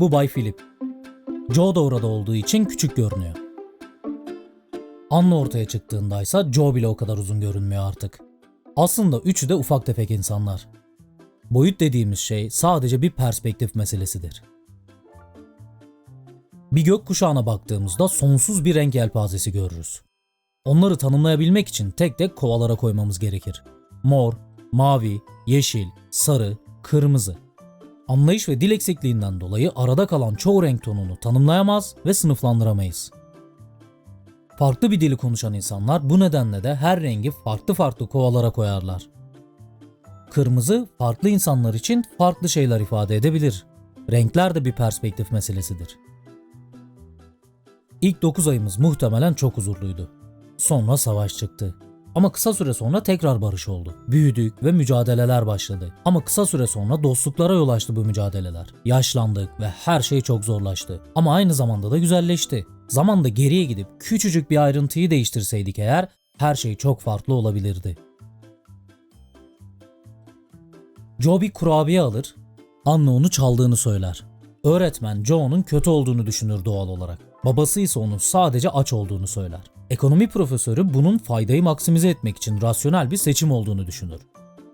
Bu Bay Philip. Joe da orada olduğu için küçük görünüyor. Anna ortaya çıktığındaysa Joe bile o kadar uzun görünmüyor artık. Aslında üçü de ufak tefek insanlar. Boyut dediğimiz şey sadece bir perspektif meselesidir. Bir gök kuşağına baktığımızda sonsuz bir renk yelpazesi görürüz. Onları tanımlayabilmek için tek tek kovalara koymamız gerekir. Mor, mavi, yeşil, sarı, kırmızı. Anlayış ve dil eksikliğinden dolayı arada kalan çoğu renk tonunu tanımlayamaz ve sınıflandıramayız. Farklı bir dili konuşan insanlar bu nedenle de her rengi farklı farklı kovalara koyarlar. Kırmızı farklı insanlar için farklı şeyler ifade edebilir. Renkler de bir perspektif meselesidir. İlk 9 ayımız muhtemelen çok huzurluydu. Sonra savaş çıktı. Ama kısa süre sonra tekrar barış oldu. Büyüdük ve mücadeleler başladı. Ama kısa süre sonra dostluklara yol açtı bu mücadeleler. Yaşlandık ve her şey çok zorlaştı. Ama aynı zamanda da güzelleşti. Zamanda geriye gidip küçücük bir ayrıntıyı değiştirseydik eğer her şey çok farklı olabilirdi. Joe bir kurabiye alır, Anne onu çaldığını söyler. Öğretmen Joe'nun kötü olduğunu düşünür doğal olarak. Babası ise onun sadece aç olduğunu söyler. Ekonomi profesörü bunun faydayı maksimize etmek için rasyonel bir seçim olduğunu düşünür.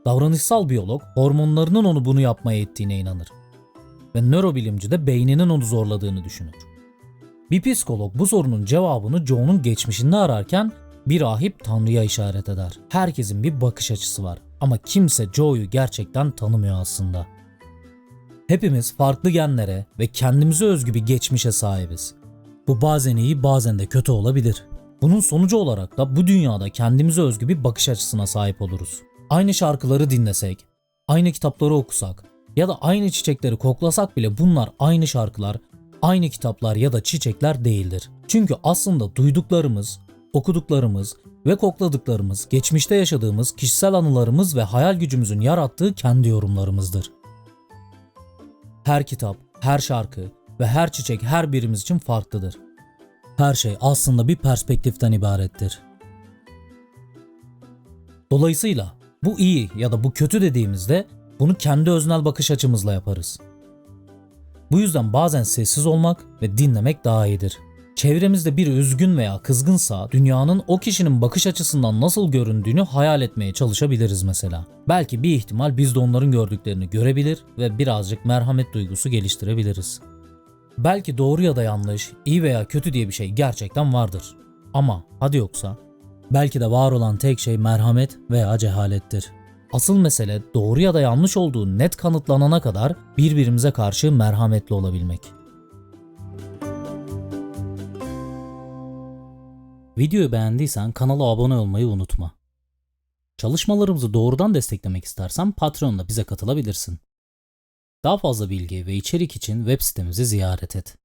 Davranışsal biyolog hormonlarının onu bunu yapmaya ettiğine inanır. Ve nörobilimci de beyninin onu zorladığını düşünür. Bir psikolog bu sorunun cevabını Joe'nun geçmişinde ararken bir rahip Tanrı'ya işaret eder. Herkesin bir bakış açısı var ama kimse Joe'yu gerçekten tanımıyor aslında. Hepimiz farklı genlere ve kendimize özgü bir geçmişe sahibiz. Bu bazen iyi bazen de kötü olabilir. Bunun sonucu olarak da bu dünyada kendimize özgü bir bakış açısına sahip oluruz. Aynı şarkıları dinlesek, aynı kitapları okusak ya da aynı çiçekleri koklasak bile bunlar aynı şarkılar, aynı kitaplar ya da çiçekler değildir. Çünkü aslında duyduklarımız, okuduklarımız ve kokladıklarımız geçmişte yaşadığımız kişisel anılarımız ve hayal gücümüzün yarattığı kendi yorumlarımızdır. Her kitap, her şarkı ve her çiçek her birimiz için farklıdır. Her şey aslında bir perspektiften ibarettir. Dolayısıyla bu iyi ya da bu kötü dediğimizde bunu kendi öznel bakış açımızla yaparız. Bu yüzden bazen sessiz olmak ve dinlemek daha iyidir. Çevremizde biri üzgün veya kızgınsa dünyanın o kişinin bakış açısından nasıl göründüğünü hayal etmeye çalışabiliriz mesela. Belki bir ihtimal biz de onların gördüklerini görebilir ve birazcık merhamet duygusu geliştirebiliriz. Belki doğru ya da yanlış, iyi veya kötü diye bir şey gerçekten vardır. Ama hadi yoksa belki de var olan tek şey merhamet veya cehalettir. Asıl mesele doğru ya da yanlış olduğu net kanıtlanana kadar birbirimize karşı merhametli olabilmek. Videoyu beğendiysen kanala abone olmayı unutma. Çalışmalarımızı doğrudan desteklemek istersen Patreon'da bize katılabilirsin. Daha fazla bilgi ve içerik için web sitemizi ziyaret et.